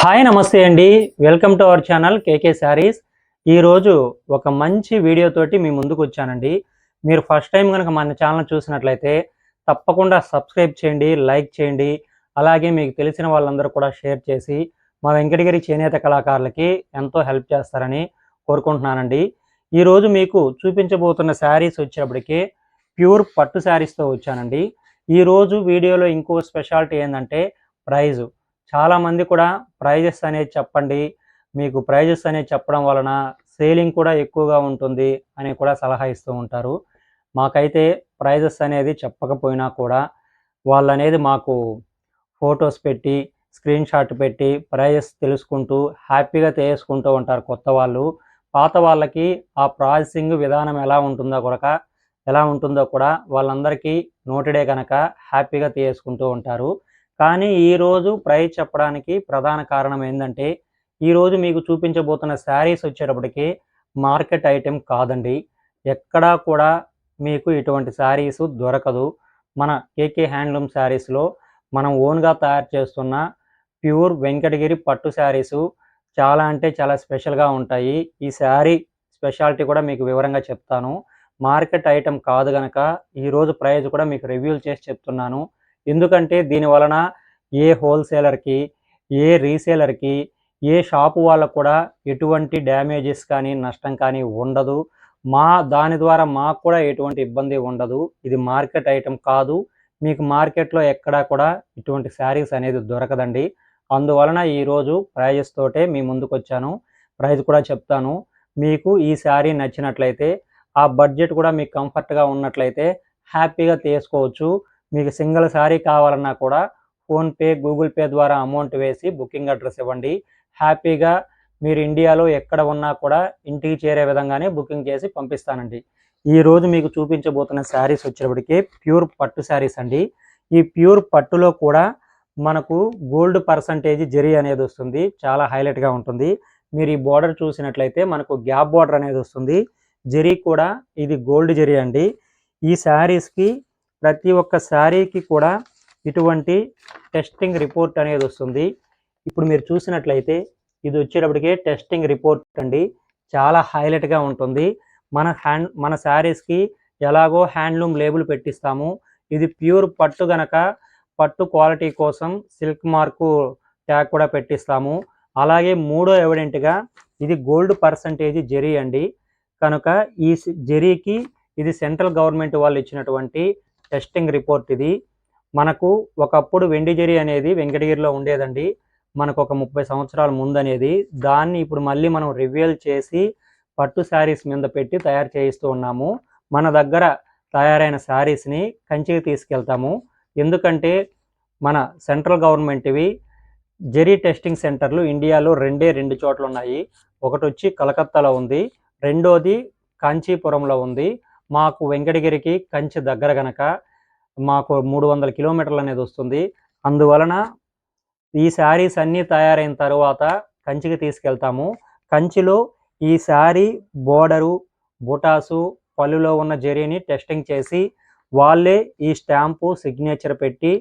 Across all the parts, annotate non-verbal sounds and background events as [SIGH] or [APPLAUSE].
Hi నమస్తే అండి. Welcome to our channel KK sarees. ఈరోజు ఒక మంచి వీడియోతోటి మీ ముందుకు వచ్చానండి. మీరు ఫస్ట్ టైం కనుక మన ఛానల్ చూసినట్లయితే తప్పకుండా సబ్స్క్రైబ్ చేయండి లైక్ చేయండి. అలాగే మీకు తెలిసిన వాళ్ళందరూ కూడా షేర్ చేసి మా వెంకటగిరి చేనేత కళాకారులకి ఎంతో హెల్ప్ చేస్తారని కోరుకుంటున్నానండి. ఈరోజు మీకు చూపించబోతున్న శారీస్ వచ్చేటప్పటికి ప్యూర్ పట్టు శారీస్తో వచ్చానండి. ఈరోజు వీడియోలో ఇంకో స్పెషాలిటీ ఏంటంటే ప్రైజు. చాలామంది కూడా ప్రైజెస్ అనేది చెప్పండి. మీకు ప్రైజెస్ అనేది చెప్పడం వలన సేలింగ్ కూడా ఎక్కువగా ఉంటుంది అని కూడా సలహా ఇస్తూ ఉంటారు. మాకైతే ప్రైజెస్ అనేది చెప్పకపోయినా కూడా వాళ్ళు అనేది మాకు ఫొటోస్ పెట్టి స్క్రీన్ షాట్ పెట్టి ప్రైజెస్ తెలుసుకుంటూ హ్యాపీగా చేసుకుంటూ ఉంటారు కొత్త వాళ్ళు. పాత వాళ్ళకి ఆ ప్రాసెసింగ్ విధానం ఎలా ఉంటుందో కూడా ఎలా ఉంటుందో కూడా వాళ్ళందరికీ నోటెడే కనుక హ్యాపీగా తీసుకుంటూ ఉంటారు. కానీ ఈరోజు ప్రైస్ చెప్పడానికి ప్రధాన కారణం ఏంటంటే ఈరోజు మీకు చూపించబోతున్న శారీస్ వచ్చేటప్పటికి మార్కెట్ ఐటెం కాదండి. ఎక్కడా కూడా మీకు ఇటువంటి శారీస్ దొరకదు. మన కేకే హ్యాండ్లూమ్ శారీస్లో మనం ఓన్గా తయారు చేస్తున్న ప్యూర్ వెంకటగిరి పట్టు శారీసు చాలా అంటే చాలా స్పెషల్గా ఉంటాయి. ఈ శారీ స్పెషాలిటీ కూడా మీకు వివరంగా చెప్తాను. మార్కెట్ ఐటెం కాదు కనుక ఈరోజు ప్రైస్ కూడా మీకు రివ్యూలు చేసి చెప్తున్నాను. ఎందుకంటే దీని వలన ఏ హోల్సేలర్కి ఏ రీసేలర్కి ఏ షాపు వాళ్ళకు కూడా ఎటువంటి డ్యామేజెస్ కానీ నష్టం కానీ ఉండదు. మా దాని ద్వారా మాకు కూడా ఎటువంటి ఇబ్బంది ఉండదు. ఇది మార్కెట్ ఐటెం కాదు. మీకు మార్కెట్లో ఎక్కడా కూడా ఇటువంటి శారీస్ అనేది దొరకదండి. అందువలన ఈరోజు ప్రైజెస్ తోటే మీ ముందుకు వచ్చాను ప్రైజ్ కూడా చెప్తాను. మీకు ఈ శారీ నచ్చినట్లయితే ఆ బడ్జెట్ కూడా మీకు కంఫర్ట్గా ఉన్నట్లయితే హ్యాపీగా తీసుకోవచ్చు. మీకు సింగిల్ శారీ కావాలన్నా కూడా ఫోన్పే గూగుల్ పే ద్వారా అమౌంట్ వేసి బుకింగ్ అడ్రస్ ఇవ్వండి. హ్యాపీగా మీరు ఇండియాలో ఎక్కడ ఉన్నా కూడా ఇంటికి చేరే విధంగానే బుకింగ్ చేసి పంపిస్తానండి. ఈ రోజు మీకు చూపించబోతున్న శారీస్ వచ్చేటప్పటికి ప్యూర్ పట్టు శారీస్ అండి. ఈ ప్యూర్ పట్టులో కూడా మనకు గోల్డ్ పర్సంటేజ్ జెరీ అనేది వస్తుంది. చాలా హైలైట్గా ఉంటుంది. మీరు ఈ బార్డర్ చూసినట్లయితే మనకు గ్యాప్ బార్డర్ అనేది వస్తుంది. జెరీ కూడా ఇది గోల్డ్ జెరీ అండి. ఈ శారీస్కి ప్రతి ఒక్క శారీకి కూడా ఇటువంటి టెస్టింగ్ రిపోర్ట్ అనేది వస్తుంది. ఇప్పుడు మీరు చూసినట్లయితే ఇది వచ్చేటప్పటికే టెస్టింగ్ రిపోర్ట్ అండి. చాలా హైలైట్గా ఉంటుంది. మన హ్యాండ్ మన శారీస్కి ఎలాగో హ్యాండ్లూమ్ లేబుల్ పెట్టిస్తాము. ఇది ప్యూర్ పట్టు గనక పట్టు క్వాలిటీ కోసం సిల్క్ మార్కు ట్యాగ్ కూడా పెట్టిస్తాము. అలాగే మూడో ఎవిడెంట్గా ఇది గోల్డ్ పర్సంటేజ్ జెరీ అండి. కనుక ఈ జెరీకి ఇది సెంట్రల్ గవర్నమెంట్ వాళ్ళు ఇచ్చినటువంటి టెస్టింగ్ రిపోర్ట్ ఇది. మనకు ఒకప్పుడు వెండి అనేది వెంకటగిరిలో ఉండేదండి. మనకు ఒక ముప్పై సంవత్సరాల ముందు అనేది దాన్ని ఇప్పుడు మళ్ళీ మనం రివ్యూల్ చేసి పట్టు శారీస్ మీద పెట్టి తయారు చేయిస్తూ ఉన్నాము. మన దగ్గర తయారైన శారీస్ని కంచికి తీసుకెళ్తాము. ఎందుకంటే మన సెంట్రల్ గవర్నమెంట్వి జెరీ టెస్టింగ్ సెంటర్లు ఇండియాలో రెండే రెండు చోట్ల ఉన్నాయి ఒకటి వచ్చి కలకత్తాలో ఉంది. రెండోది కాంచీపురంలో ఉంది. మాకు వెంకటగిరికి కంచి దగ్గర గనక మాకు మూడు వందల కిలోమీటర్లు అనేది వస్తుంది. అందువలన ఈ శారీస్ అన్నీ తయారైన తర్వాత కంచికి తీసుకెళ్తాము. కంచిలో ఈ శారీ బోర్డరు బుటాసు పళ్ళులో ఉన్న జరీని టెస్టింగ్ చేసి వాళ్ళే ఈ స్టాంపు సిగ్నేచర్ పెట్టి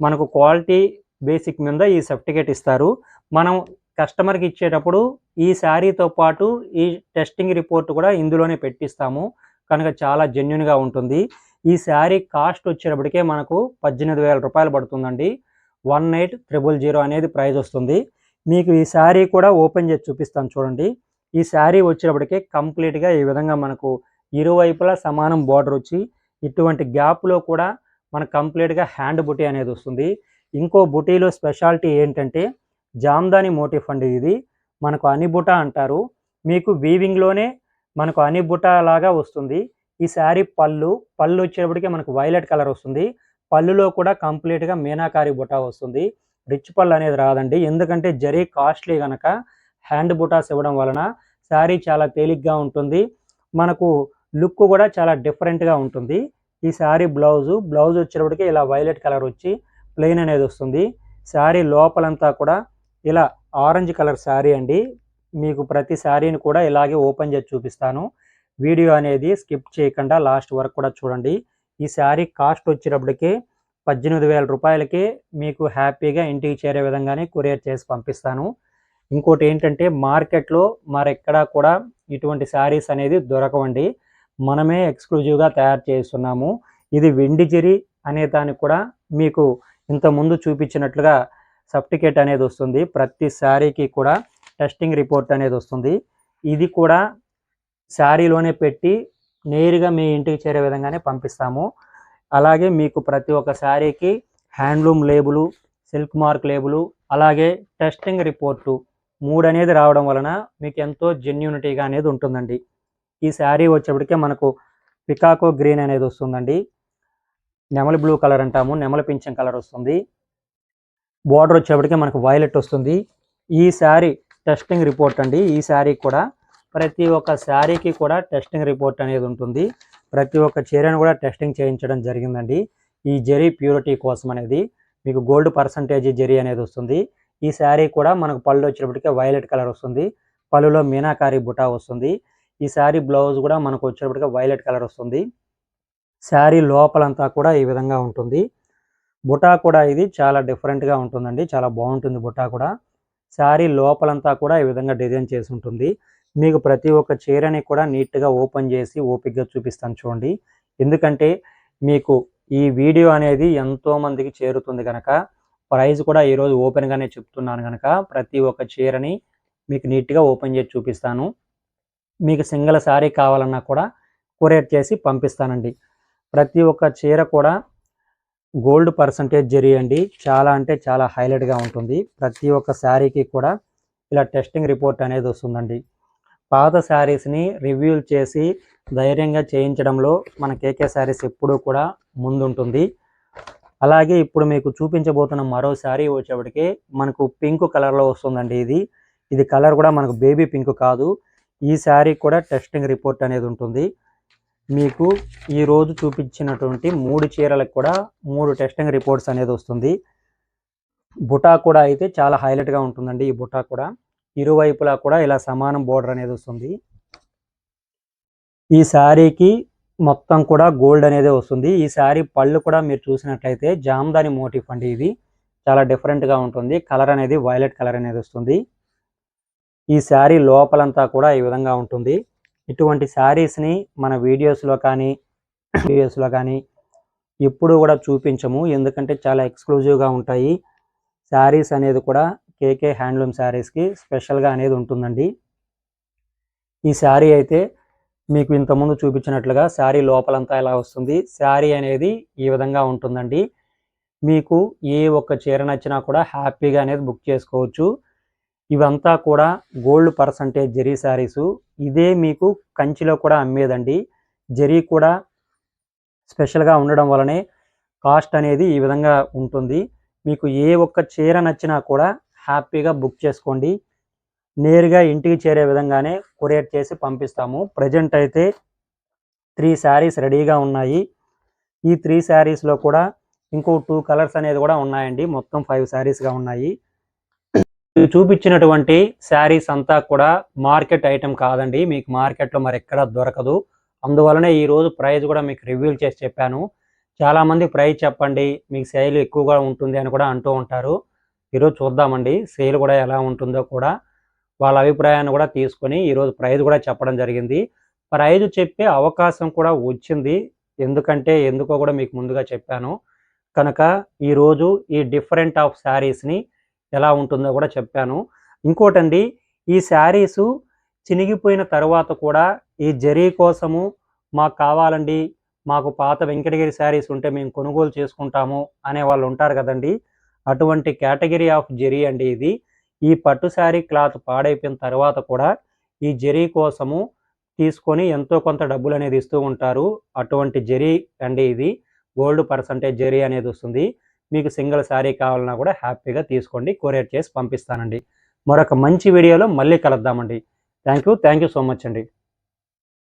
మనకు క్వాలిటీ బేసిక్ మీద ఈ సర్టిఫికేట్ ఇస్తారు. మనం కస్టమర్కి ఇచ్చేటప్పుడు ఈ శారీతో పాటు ఈ టెస్టింగ్ రిపోర్ట్ కూడా ఇందులోనే పెట్టిస్తాము. కనుక చాలా జెన్యున్గా ఉంటుంది. ఈ శారీ కాస్ట్ వచ్చేటప్పటికే మనకు పద్దెనిమిది వేల రూపాయలు పడుతుందండి. వన్ ఎయిట్ త్రిబుల్ జీరో అనేది ప్రైస్ వస్తుంది. మీకు ఈ శారీ కూడా ఓపెన్ చేసి చూపిస్తాను చూడండి. ఈ శారీ వచ్చేటప్పటికే కంప్లీట్గా ఈ విధంగా మనకు ఇరువైపులా సమానం బార్డర్ వచ్చి ఇటువంటి గ్యాప్లో కూడా మనకు కంప్లీట్గా హ్యాండ్ బుటీ అనేది వస్తుంది. ఇంకో బుటీలో స్పెషాలిటీ ఏంటంటే జామ్దాని మోటిఫ్ అండి ఇది. మనకు అనిబుట అంటారు. మీకు వీవింగ్లోనే మనకు అనిబుట లాగా వస్తుంది. ఈ శారీ పళ్ళు పళ్ళు వచ్చేటప్పటికి మనకు వైలెట్ కలర్ వస్తుంది. పళ్ళులో కూడా కంప్లీట్గా మీనాకారి బుటా వస్తుంది. రిచ్ పళ్ళు అనేది రాదండి. ఎందుకంటే జరీ కాస్ట్లీ కనుక హ్యాండ్ బుటాస్ ఇవ్వడం వలన శారీ చాలా తేలిగ్గా ఉంటుంది. మనకు లుక్ కూడా చాలా డిఫరెంట్గా ఉంటుంది. ఈ శారీ బ్లౌజు బ్లౌజ్ వచ్చేటప్పటికి ఇలా వైలెట్ కలర్ వచ్చి ప్లెయిన్ అనేది వస్తుంది. శారీ లోపలంతా కూడా ఇలా ఆరెంజ్ కలర్ శారీ అండి. మీకు ప్రతి శారీని కూడా ఇలాగే ఓపెన్ చేసి చూపిస్తాను. వీడియో అనేది స్కిప్ చేయకుండా లాస్ట్ వరకు కూడా చూడండి. ఈ శారీ కాస్ట్ వచ్చేటప్పటికి పద్దెనిమిది వేల రూపాయలకి మీకు హ్యాపీగా ఇంటికి చేరే విధంగానే కొరియర్ చేసి పంపిస్తాను. ఇంకోటి ఏంటంటే మార్కెట్లో మరెక్కడా కూడా ఇటువంటి శారీస్ అనేది దొరకవండి. మనమే ఎక్స్క్లూజివ్గా తయారు చేస్తున్నాము. ఇది వెండిజిరి అనే దానికి కూడా మీకు ఇంత ముందు చూపించినట్లుగా సర్టిఫికేట్ అనేది వస్తుంది. ప్రతి శారీకి కూడా టెస్టింగ్ రిపోర్ట్ అనేది వస్తుంది. ఇది కూడా శారీలోనే పెట్టి నేరుగా మీ ఇంటికి చేరే విధంగానే పంపిస్తాము. అలాగే మీకు ప్రతి ఒక్క శారీకి handloom label silk mark label అలాగే టెస్టింగ్ రిపోర్టు మూడు అనేది రావడం వలన మీకు ఎంతో జెన్యూనిటీగా అనేది ఉంటుందండి. ఈ శారీ వచ్చేప్పటికే మనకు పికాకో గ్రీన్ అనేది వస్తుందండి. నెమలి బ్లూ కలర్ అంటాము. నెమలి పింఛం కలర్ వస్తుంది. బార్డర్ వచ్చేప్పటికే మనకు వైలెట్ వస్తుంది. ఈ శారీ టెస్టింగ్ రిపోర్ట్ అండి. ఈ శారీ కూడా ప్రతి ఒక్క శారీకి కూడా టెస్టింగ్ రిపోర్ట్ అనేది ఉంటుంది. ప్రతి ఒక్క చీరను కూడా టెస్టింగ్ చేయించడం జరిగిందండి. ఈ జరీ ప్యూరిటీ కోసం అనేది మీకు గోల్డ్ పర్సంటేజ్ జరీ అనేది వస్తుంది. ఈ శారీ కూడా మనకు పళ్ళు వచ్చేటప్పటికే వైలెట్ కలర్ వస్తుంది. పళ్ళులో మీనాకారి బుటా వస్తుంది. ఈ శారీ బ్లౌజ్ కూడా మనకు వచ్చేటప్పటికే వైలెట్ కలర్ వస్తుంది. శారీ లోపలంతా కూడా ఈ విధంగా ఉంటుంది. బుటా కూడా ఇది చాలా డిఫరెంట్గా ఉంటుందండి. చాలా బాగుంటుంది బుటా కూడా. శారీ లోపలంతా కూడా ఈ విధంగా డిజైన్ చేసి ఉంటుంది మీకు ప్రతి ఒక్క చీరని కూడా నీట్గా ఓపెన్ చేసి ఓపిక్గా చూపిస్తాను చూడండి. ఎందుకంటే మీకు ఈ వీడియో అనేది ఎంతోమందికి చేరుతుంది కనుక ప్రైస్ కూడా ఈరోజు ఓపెన్గానే చెప్తున్నాను కనుక ప్రతి ఒక్క చీరని మీకు నీట్గా ఓపెన్ చేసి చూపిస్తాను. మీకు సింగిల్ శారీ కావాలన్నా కూడా కొరియర్ చేసి పంపిస్తానండి. ప్రతి ఒక్క చీర కూడా గోల్డ్ పర్సంటేజ్ జరియండి చాలా అంటే చాలా హైలైట్గా ఉంటుంది. ప్రతి ఒక్క శారీకి కూడా ఇలా టెస్టింగ్ రిపోర్ట్ అనేది వస్తుందండి. పాత శారీస్ని రివ్యూలు చేసి ధైర్యంగా చేయించడంలో మన కేకే శారీస్ ఎప్పుడూ కూడా ముందుంటుంది. అలాగే ఇప్పుడు మీకు చూపించబోతున్న మరో శారీ వచ్చేప్పటికి మనకు పింక్ కలర్లో వస్తుందండి ఇది. ఇది కలర్ కూడా మనకు బేబీ పింక్ కాదు. ఈ శారీ కూడా టెస్టింగ్ రిపోర్ట్ అనేది ఉంటుంది. మీకు ఈరోజు చూపించినటువంటి మూడు చీరలకు కూడా మూడు టెస్టింగ్ రిపోర్ట్స్ అనేది వస్తుంది. బుటా కూడా అయితే చాలా హైలైట్గా ఉంటుందండి ఈ బుటా కూడా. ఇరువైపులా కూడా ఇలా సమానం బోర్డర్ అనేది వస్తుంది. ఈ శారీకి మొత్తం కూడా గోల్డ్ అనేది వస్తుంది. ఈ శారీ పళ్ళు కూడా మీరు చూసినట్లయితే జామ్దాని మోటిఫ్ అండి ఇది. చాలా డిఫరెంట్గా ఉంటుంది. కలర్ అనేది వైలెట్ కలర్ అనేది వస్తుంది. ఈ శారీ లోపలంతా కూడా ఈ విధంగా ఉంటుంది. ఇటువంటి శారీస్ని మన వీడియోస్లో కానీ [CLEARS THROAT] వీడియోస్లో కానీ ఎప్పుడు కూడా చూపించము. ఎందుకంటే చాలా ఎక్స్క్లూజివ్గా ఉంటాయి. శారీస్ అనేది కూడా కేకే హ్యాండ్లూమ్ శారీస్కి స్పెషల్గా అనేది ఉంటుందండి. ఈ శారీ అయితే మీకు ఇంతకుముందు చూపించినట్లుగా శారీ లోపలంతా ఎలా వస్తుంది? శారీ అనేది ఈ విధంగా ఉంటుందండి. మీకు ఏ ఒక్క చీర నచ్చినా కూడా హ్యాపీగా అనేది బుక్ చేసుకోవచ్చు. ఇవంతా కూడా గోల్డ్ పర్సంటేజ్ జరీ శారీసు. ఇదే మీకు కంచిలో కూడా అమ్మేదండి. జరీ కూడా స్పెషల్గా ఉండడం వలనే కాస్ట్ అనేది ఈ విధంగా ఉంటుంది. మీకు ఏ ఒక్క చీర నచ్చినా కూడా హ్యాపీగా బుక్ చేసుకోండి. నేరుగా ఇంటికి చేరే విధంగానే కొరియర్ చేసి పంపిస్తాము. ప్రజెంట్ అయితే త్రీ శారీస్ రెడీగా ఉన్నాయి. ఈ త్రీ శారీస్లో కూడా ఇంకో టూ కలర్స్ అనేది కూడా ఉన్నాయండి. మొత్తం ఫైవ్ శారీస్గా ఉన్నాయి. చూపించినటువంటి శారీస్ అంతా కూడా మార్కెట్ ఐటెం కాదండి. మీకు మార్కెట్లో మరి ఎక్కడ దొరకదు. అందువలనే ఈరోజు ప్రైస్ కూడా మీకు రివ్యూల్ చేసి చెప్పాను. చాలామంది ప్రైస్ చెప్పండి. మీకు సేల్ ఎక్కువగా ఉంటుంది అని కూడా అంటూ ఉంటారు. ఈరోజు చూద్దామండి. సేల్ కూడా ఎలా ఉంటుందో కూడా వాళ్ళ అభిప్రాయాన్ని కూడా తీసుకొని ఈరోజు ప్రైజ్ కూడా చెప్పడం జరిగింది. ప్రైజ్ చెప్పే అవకాశం కూడా వచ్చింది. ఎందుకంటే ఎందుకో కూడా మీకు ముందుగా చెప్పాను. కనుక ఈరోజు ఈ డిఫరెంట్ ఆఫ్ శారీస్ని ఎలా ఉంటుందో కూడా చెప్పాను. ఇంకోటండి ఈ శారీసు చినిగిపోయిన తర్వాత కూడా ఈ జరీ కోసము మాకు కావాలండి మాకు పాత వెంకటగిరి శారీస్ ఉంటే మేము కొనుగోలు చేసుకుంటాము అనే వాళ్ళు ఉంటారు కదండి. అటువంటి కేటగిరీ ఆఫ్ జెరీ అండి ఇది. ఈ పట్టు శారీ క్లాత్ పాడైపోయిన తర్వాత కూడా ఈ జెరీ కోసము తీసుకొని ఎంతో కొంత డబ్బులు అనేది ఇస్తూ ఉంటారు. అటువంటి జెరీ అండి ఇది. గోల్డ్ పర్సంటేజ్ జెరీ అనేది వస్తుంది. మీకు సింగిల్ శారీ కావాలన్నా కూడా హ్యాపీగా తీసుకోండి కొరియర్ చేసి పంపిస్తానండి. మరొక మంచి వీడియోలో మళ్ళీ కలుద్దామండి. Thank you thank you so much అండి.